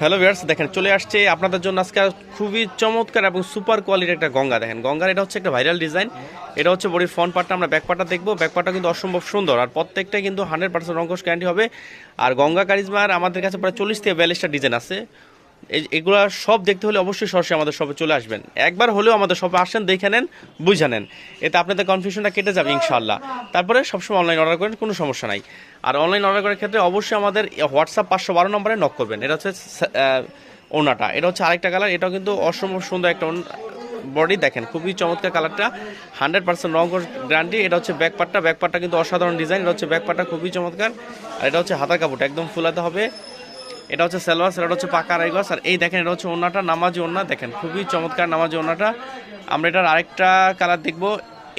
Hello viewers দেখেন চলে আসছে আপনাদের জন্য আজকে খুবই চমৎকার এবং সুপার কোয়ালিটির একটা গঙ্গা। দেখেন, গঙ্গার এটা হচ্ছে একটা ভাইরাল ডিজাইন। এটা হচ্ছে বডির ফ্রন্ট পার্টটা, আমরা ব্যাক পার্টটা দেখব। ব্যাক পার্টটা কিন্তু অসম্ভব সুন্দর আর প্রত্যেকটা কিন্তু হান্ড্রেড পার্সেন্ট রঙ্কশ গ্যারান্টি হবে। আর গঙ্গা কারিজমার আমাদের কাছে প্রায় চল্লিশ থেকে বিয়াল্লিশটা ডিজাইন আছে। এগুলা সব দেখতে হলে অবশ্যই সরাসরি আমাদের শপে চলে আসবেন। একবার হলেও আমাদের শপে আসেন, দেখে নেন, বুঝে নেন। এতে আপনাদের কনফিউশনটা কেটে যাবে ইনশাল্লাহ তারপরে সবসময় অনলাইন অর্ডার করেন, কোনো সমস্যা নাই। আর অনলাইন অর্ডার করার ক্ষেত্রে অবশ্যই আমাদের হোয়াটসঅ্যাপ পাঁচশো বারো নম্বরে নক করবেন। এটা হচ্ছে ওনাটা এটা হচ্ছে আরেকটা কালার এটাও কিন্তু অসম্ভব সুন্দর একটা বডি দেখেন, খুবই চমৎকার কালারটা হান্ড্রেড পার্সেন্ট রং গ্যারান্টি এটা হচ্ছে ব্যাক পার্টটা ব্যাক পার্টটা কিন্তু অসাধারণ ডিজাইন এটা হচ্ছে ব্যাক পার্টটা খুবই চমৎকার। আর এটা হচ্ছে হাতা কাপড়টা, একদম ফুলাতে হবে। এটা হচ্ছে সেলভাস এটা হচ্ছে পাকা রাইগস আর এই দেখেন, এটা হচ্ছে ওনাটা নামাজি ওনা দেখেন, খুবই চমৎকার নামাজি ওনাটা আমরা এটার আরেকটা কালার দেখব।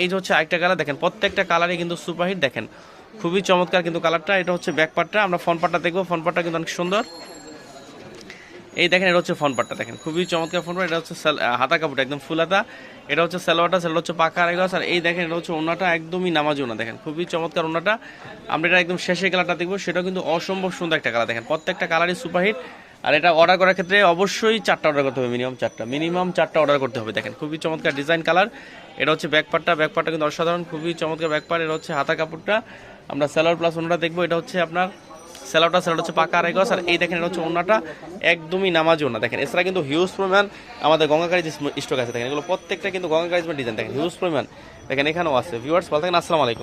এই যে হচ্ছে আরেকটা কালার, দেখেন, প্রত্যেকটা কালারই কিন্তু সুপারহিট, দেখেন, খুবই চমৎকার কিন্তু কালারটা। এটা হচ্ছে ব্যাক পার্টটা, আমরা ফ্রন্ট পার্টটা দেখব। ফ্রন্ট পার্টটা কিন্তু অনেক সুন্দর। এই দেখেন, এটা হচ্ছে ফ্রন্ট পার্টটা দেখেন। খুবই চমৎকার ফ্রন্ট পার্ট এটা হচ্ছে হাতা কাপড়টা, একদম ফুল হাতা। এটা হচ্ছে সালোয়ারটা সেটা হচ্ছে পাকা আড়াইগস আর এই দেখেন, এটা হচ্ছে ওনাটা একদমই নামাজি ওনা দেখেন। খুবই চমৎকার ওনাটা আমরা এটা একদম শেষের কালারটা দেখব সেটা কিন্তু অসম্ভব সুন্দর একটা কালার দেখেন। প্রত্যেকটা কালারই সুপারহিট আর এটা অর্ডার করার ক্ষেত্রে অবশ্যই চারটা অর্ডার করতে হবে মিনিমাম চারটা। মিনিমাম চারটা অর্ডার করতে হবে, দেখেন। খুবই চমৎকার ডিজাইন কালার এটা হচ্ছে ব্যাক পার্টটা ব্যাক পার্টটা কিন্তু অসাধারণ, খুবই চমৎকার ব্যাক পার্ট এটা হচ্ছে হাতা কাপড়টা। আমরা সালোয়ার প্লাস ওনাটা দেখব, এটা হচ্ছে আপনার স্যালাডটা স্যালাড হচ্ছে পাকা আড়াই গজ আর এই দেখেন এটা হচ্ছে ওনাটা একদমই নামাজ ওনা দেখেন, এছাড়া কিন্তু হিউজ পরিমাণ আমাদের গঙ্গাকারী যে স্টক আছে, দেখেন, এগুলো প্রত্যেকটা কিন্তু গঙ্গাকারী ডিজাইন দেখেন হিউজ পরিমাণ। দেখেন, এখানেও আছে। ভিউয়ার্স ভালো থাকেন, আসসালামু আলাইকুম।